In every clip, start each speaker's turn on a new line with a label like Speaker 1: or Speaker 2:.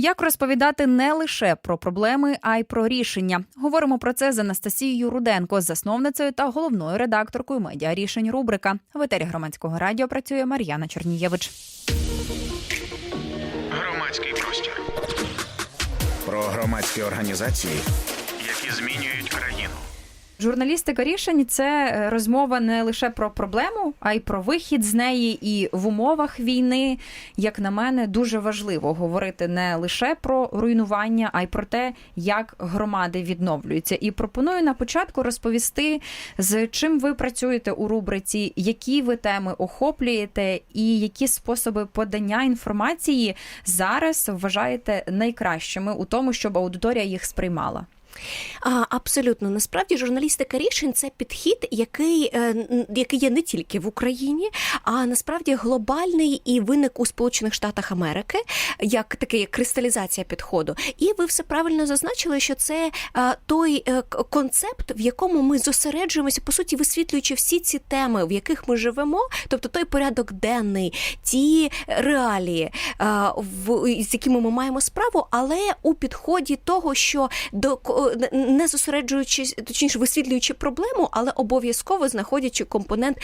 Speaker 1: Як розповідати не лише про проблеми, а й про рішення. Говоримо про це з Анастасією Руденко, засновницею та головною редакторкою медіа рішень рубрика. В етері громадського радіо працює Мар'яна Чернієвич.
Speaker 2: Громадський простір,
Speaker 3: Про громадські організації
Speaker 2: які змінюють.
Speaker 1: Журналістика рішень це е, розмова не лише про проблему, а й про вихід з неї. І в умовах війни, як на мене, дуже важливо говорити не лише про руйнування, а й про те, як громади відновлюються. І пропоную на початку розповісти, з чим ви працюєте у рубриці, які ви теми охоплюєте, і які способи подання інформації зараз вважаєте найкращими у тому, щоб аудиторія їх сприймала.
Speaker 4: А, абсолютно, насправді журналістика рішень це підхід, який, е, який є не тільки в Україні, а насправді глобальний і виник у Сполучених Штатах Америки, як такий як кристалізація підходу. І ви все правильно зазначили, що це е, той е, концепт, в якому ми зосереджуємося, по суті, висвітлюючи всі ці теми, в яких ми живемо, тобто той порядок денний, ті реалії, з якими ми маємо справу, але у підході того, що до не зосереджуючись, точніше висвітлюючи проблему, але обов'язково знаходячи компонент,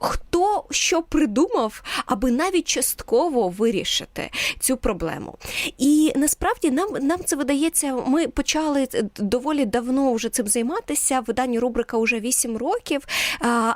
Speaker 4: хто що придумав, аби навіть частково вирішити цю проблему. І насправді нам, нам це видається, ми почали доволі давно вже цим займатися. Видання рубрика вже 8 років.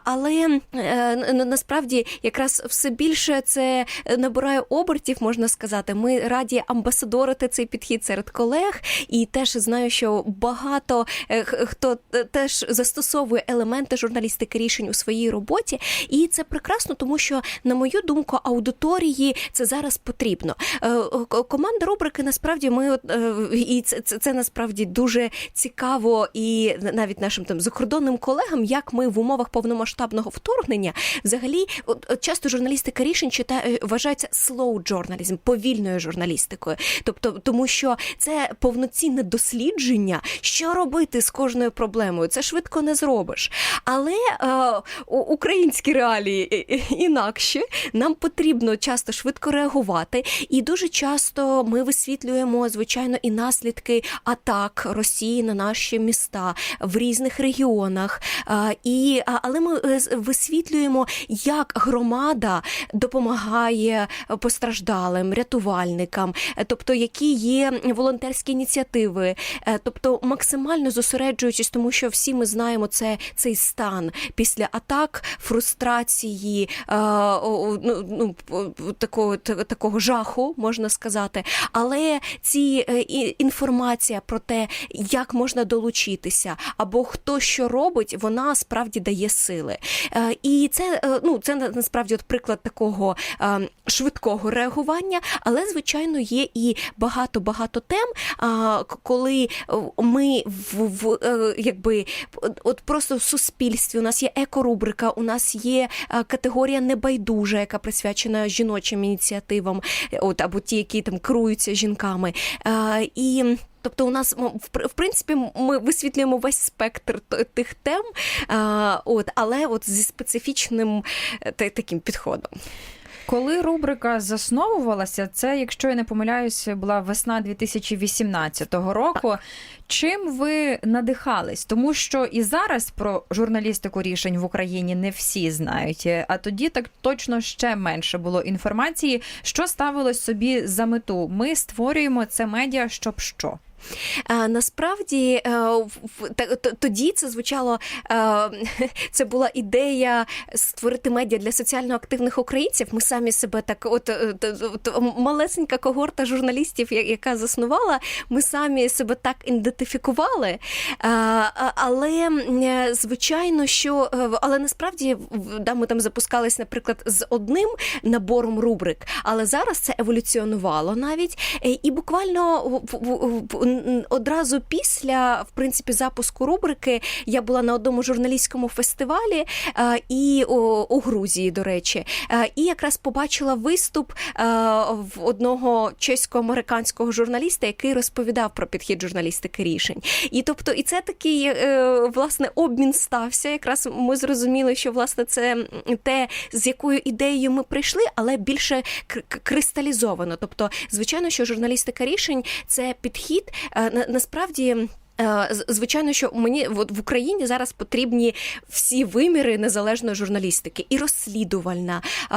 Speaker 4: Але е, насправді якраз все більше це набирає обертів, можна сказати. Ми раді амбасадорити цей підхід серед колег, і теж знаю, що багато е, хто е, теж застосовує елементи журналістики рішень у своїй роботі, і це прекрасно, тому що, на мою думку, аудиторії це зараз потрібно. Е, Команда рубрики насправді ми і це, це, це насправді дуже цікаво, і навіть нашим там закордонним колегам, як ми в умовах повномасштабного вторгнення взагалі часто журналістика рішень читає, вважається slow journalism, повільною журналістикою. Тобто, тому що це повноцінне дослідження, що робити з кожною проблемою. Це швидко не зробиш. Але е, українські реалії інакше нам потрібно часто швидко реагувати, і дуже часто ми висвітлюємо звичайно і наслідки атак Росії на наші міста в різних регіонах. Е, І, але ми е, висвітлюємо, як громада допомагає постраждалим, рятувальникам, е, тобто які є волонтерські ініціативи, Е, максимально зосереджуючись, тому що всі ми знаємо це цей стан після атак, фрустрації, е, ну, ну, такого, такого жаху, можна сказати. Але ці е, інформація про те, як можна долучитися, або хто що робить, вона справді дає сили. Е, І це е, ну це насправді от приклад такого е, швидкого реагування, але звичайно є і багато багато тем, к- коли е, ми в, в е, якби от- просто в суспільстві у нас є екорубрика, у нас є е, категорія небайдужа, яка присвячена жіночим ініціативам, от або ті, які там керуються жінками. Е, І Тобто, у нас в принципі ми висвітлюємо весь спектр тих тем, от, але от зі специфічним та- таким підходом.
Speaker 1: Коли рубрика засновувалася, це, якщо я не помиляюсь, була весна 2018 року. Чим ви надихались? Тому що і зараз про журналістику рішень в Україні не всі знають, а тоді так точно ще менше було інформації, що ставилось собі за мету. Ми створюємо це медіа, щоб що.
Speaker 4: А, насправді е, тоді це звучало. е, Це була ідея створити медіа для соціально активних українців. Ми самі себе так, от, е, от малесенька когорта журналістів, яка заснувала, ми самі себе так ідентифікували. Е, Але е, звичайно, що е, але насправді да, ми там запускались, наприклад, з одним набором рубрик, але зараз це еволюціонувало навіть. Е, І буквально одразу після в принципі запуску рубрики я була на одному журналістському фестивалі е, і у Грузії, до речі, Е, і якраз побачила виступ е, в одного чесько-американського журналіста, який розповідав про підхід журналістики рішень. І тобто, і це такий власне обмін стався. Якраз ми зрозуміли, що власне це те, з якою ідеєю ми прийшли, але більше кр- кристалізовано. Тобто, звичайно, що журналістика рішень це підхід насправді. е, Звичайно, що мені от в Україні зараз потрібні всі виміри незалежної журналістики, і розслідувальна, е,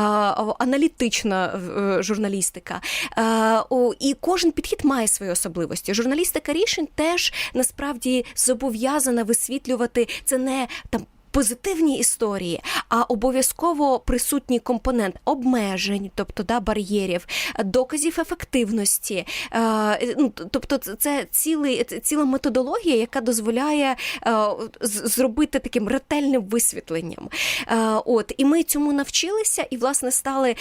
Speaker 4: аналітична е, журналістика. Е, І кожен підхід має свої особливості. Журналістика рішень теж насправді зобов'язана висвітлювати це не там. Позитивні історії, а обов'язково присутній компонент обмежень, тобто да, бар'єрів, доказів ефективності. Е, ну, тобто, це- цілий, ціла методологія, яка дозволяє е, зробити таким ретельним висвітленням. Е, от, і ми цьому навчилися, і власне стали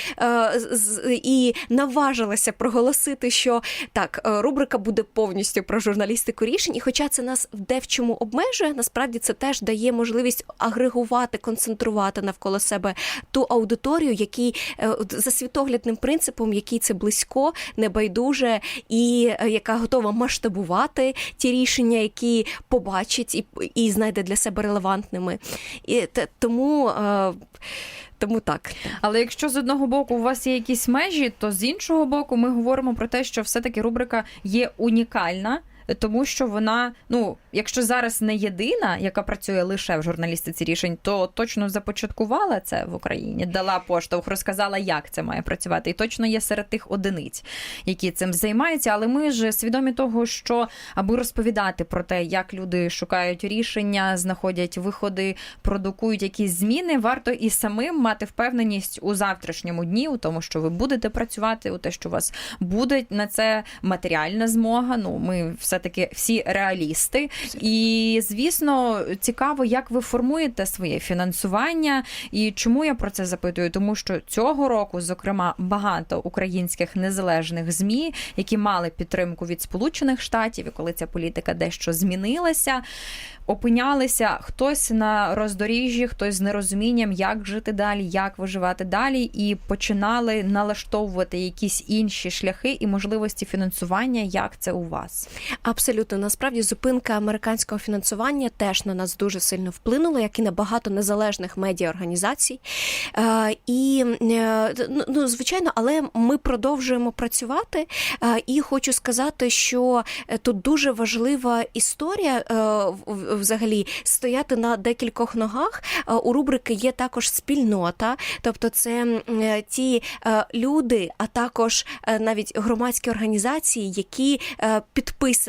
Speaker 4: з- і наважилися проголосити, що так, рубрика буде повністю про журналістику рішень. І хоча це нас в дечому обмежує, насправді це теж дає можливість агрегувати, концентрувати навколо себе ту аудиторію, який е, за світоглядним принципом, який це близько, небайдуже, і е, яка готова масштабувати ті рішення, які побачить і, і знайде для себе релевантними. І тому. е, Тому так.
Speaker 1: Але якщо з одного боку у вас є якісь межі, то з іншого боку ми говоримо про те, що все-таки рубрика є унікальна. Тому що вона, ну, якщо зараз не єдина, яка працює лише в журналістиці рішень, то точно започаткувала це в Україні, дала поштовх, розказала, як це має працювати, і точно є серед тих одиниць, які цим займаються. Але ми ж свідомі того, що аби розповідати про те, як люди шукають рішення, знаходять виходи, продукують якісь зміни, варто і самим мати впевненість у завтрашньому дні, у тому, що ви будете працювати, у те, що у вас буде на це матеріальна змога. Ну, ми все-таки всі реалісти. І звісно, цікаво, як ви формуєте своє фінансування. І чому я про це запитую? Тому що цього року, зокрема, багато українських незалежних змі, які мали підтримку від Сполучених Штатів, і коли ця політика дещо змінилася. Опинялися хтось на роздоріжжі, хтось з нерозумінням, як жити далі, як виживати далі, і починали налаштовувати якісь інші шляхи і можливості фінансування. Як це у вас?
Speaker 4: Абсолютно, насправді зупинка американського фінансування теж на нас дуже сильно вплинула, як і на багато незалежних медіаорганізацій. Е, І е, ну, ну, звичайно, але ми продовжуємо працювати. Е, І хочу сказати, що тут дуже важлива історія взагалі стояти на декількох ногах. У рубрики є також спільнота, тобто це ті люди, а також навіть громадські організації, які е,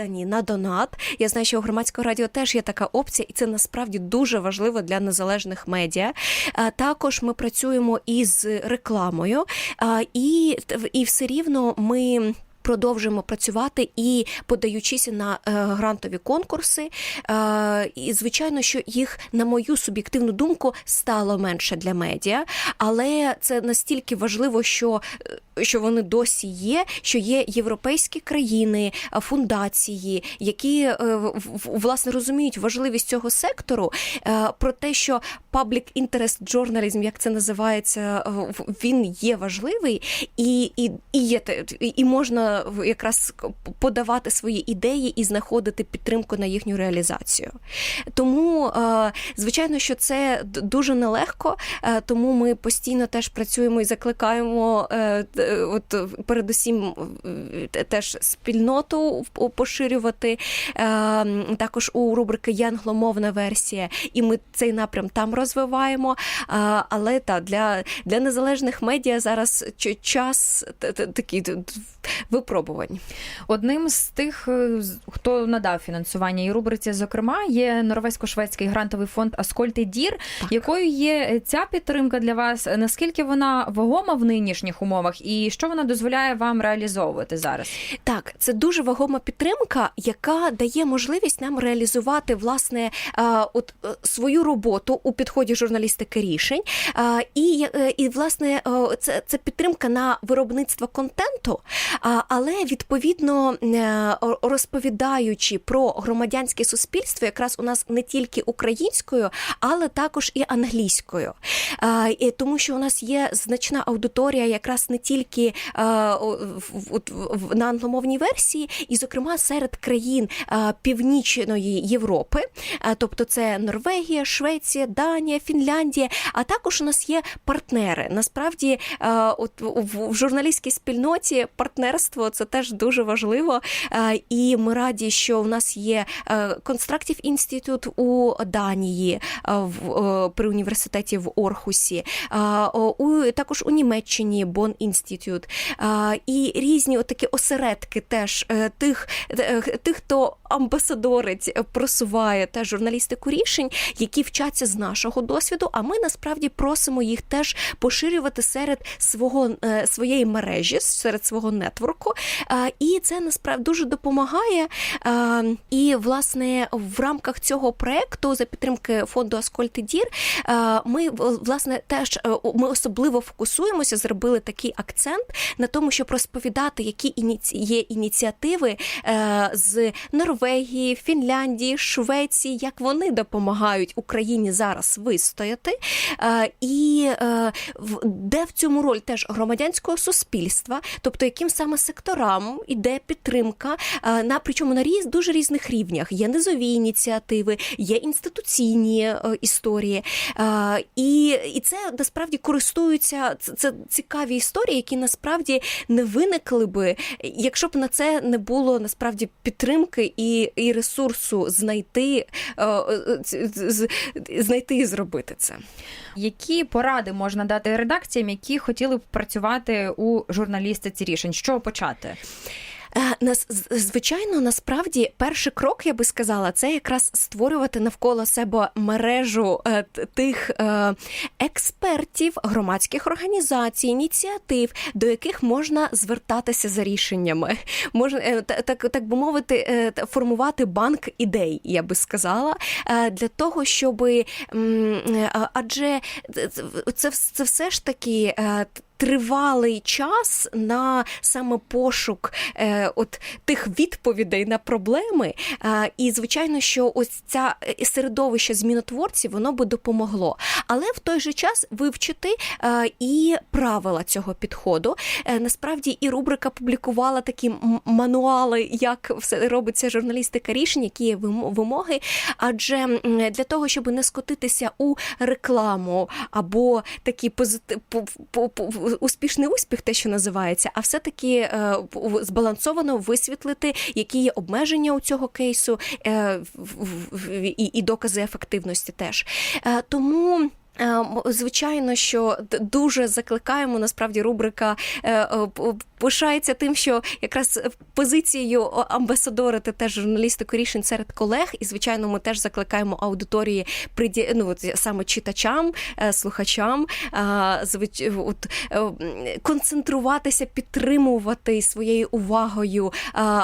Speaker 4: підписані на донат. Я знаю, що у громадського радіо теж є така опція, і це насправді дуже важливо для незалежних медіа. Е, Також ми працюємо із рекламою, е, і, і все рівно ми. Продовжуємо працювати і подаючися на е, грантові конкурси. Е, і звичайно, що їх, на мою суб'єктивну думку, стало менше для медіа, але це настільки важливо, що, е, що вони досі є, що є європейські країни, фундації, які власне розуміють важливість цього сектору, про те, що public interest journalism, як це називається, він є важливий і, і, і є і можна якраз подавати свої ідеї і знаходити підтримку на їхню реалізацію. Тому, е, звичайно, що це дуже нелегко, е, тому ми постійно теж працюємо і закликаємо е, от передусім теж спільноту поширювати. Також у рубрики «Є англомовна версія, і ми цей напрям там розвиваємо. Але та для, для незалежних медіа зараз час такий випробувань.
Speaker 1: Одним з тих, е, хто надав фінансування і рубриці, зокрема, є норвезько-шведський грантовий фонд Аскольти Дір,
Speaker 4: Так.
Speaker 1: якою є ця підтримка для вас? Наскільки вона вагома в нинішніх умовах, і що вона дозволяє вам реалізовувати зараз?
Speaker 4: Так, це дуже вагома підтримка, яка дає можливість нам реалізувати власне е, от е, свою роботу у підході журналістики рішень. І, і власне, це, це підтримка на виробництво контенту, але відповідно е, розповідаючи про громадянське суспільство, якраз у нас не тільки українською, але також і англійською. Е, Тому що у нас є значна аудиторія, якраз не тільки е, на англомовній версії, і, зокрема, серед країн Північної Європи, тобто це Норвегія, Швеція, Данія, Фінляндія. А також у нас є партнери. Насправді, от в журналістській спільноті партнерство це теж дуже важливо. Е, І ми раді, що в нас є констрактів Constructive Institute у Данії е, в е, при університеті в Орхусі, е, у також у Німеччині Бон Інститут. І різні отакі осередки теж е, тих, е, тих, хто амбасадорець просуває теж журналістику рішень, які вчаться з нашого досвіду. А ми насправді просимо їх теж поширювати серед свого е, своєї мережі, серед свого нетворку. Е, І це насправді дуже допомагає. Е, І власне в рамках цього проекту за підтримки фонду Аскольд і Дір ми власне теж ми особливо фокусуємося, зробили такий акцент на тому, щоб розповідати, які є ініціативи з Норвегії, Фінляндії, Швеції, як вони допомагають Україні зараз вистояти, е, і е, де в цьому роль теж громадянського суспільства, тобто яким саме секторам іде підтримка е, на причому на різ дуже різних рівнях. Є низові ініціативи, є інституційні історії, і, і це насправді користуються це цікаві історії, які насправді не виникли би, якщо б на це не було насправді підтримки і, і ресурсу знайти, е, е, знайти і зробити це.
Speaker 1: Які поради можна дати редакціям, які хотіли б працювати у журналістиці рішень? Що почати?
Speaker 4: Е, Нас звичайно, насправді перший крок, я би сказала, це якраз створювати навколо себе мережу е, тих е, експертів, громадських організацій, ініціатив, до яких можна звертатися за рішеннями. Можна так, так би мовити, формувати банк ідей, я би сказала, для того, щоб адже це, це все ж таки. Тривалий час на саме пошук е, от тих відповідей на проблеми. Е, і звичайно, що ось ця е, середовище змінотворців воно би допомогло. Але в той же час вивчити е, і правила цього підходу. Е, насправді і рубрика публікувала такі мануали, як все робиться журналістика рішень, які є вим- вимоги. Адже для того, щоб не скотитися у рекламу або такий позитив, успішний успіх, те, що називається, а все-таки е, збалансовано висвітлити, які є обмеження у цього кейсу е, в- і, докази ефективності теж. Е, Тому. Звичайно, що дуже закликаємо. Насправді, рубрика пишається тим, що якраз позицією о- амбасадорити теж журналістику рішень серед колег. І звичайно, ми теж закликаємо аудиторії приді... ну, от, саме читачам, е, слухачам, звич... от, е, концентруватися, підтримувати своєю увагою,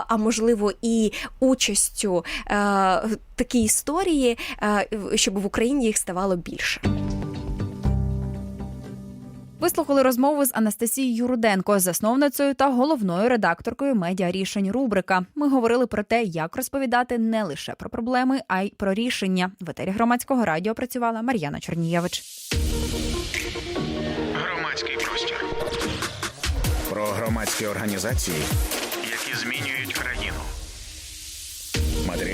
Speaker 4: а можливо і участю е, в такій історії, щоб в Україні їх ставало більше.
Speaker 1: Вислухали розмову з Анастасією Руденко, засновницею та головною редакторкою медіа рішень рубрика. Ми говорили про те, як розповідати не лише про проблеми, а й про рішення. В етері громадського радіо працювала Мар'яна Чорнієвич.
Speaker 2: Громадський простір,
Speaker 3: Про громадські організації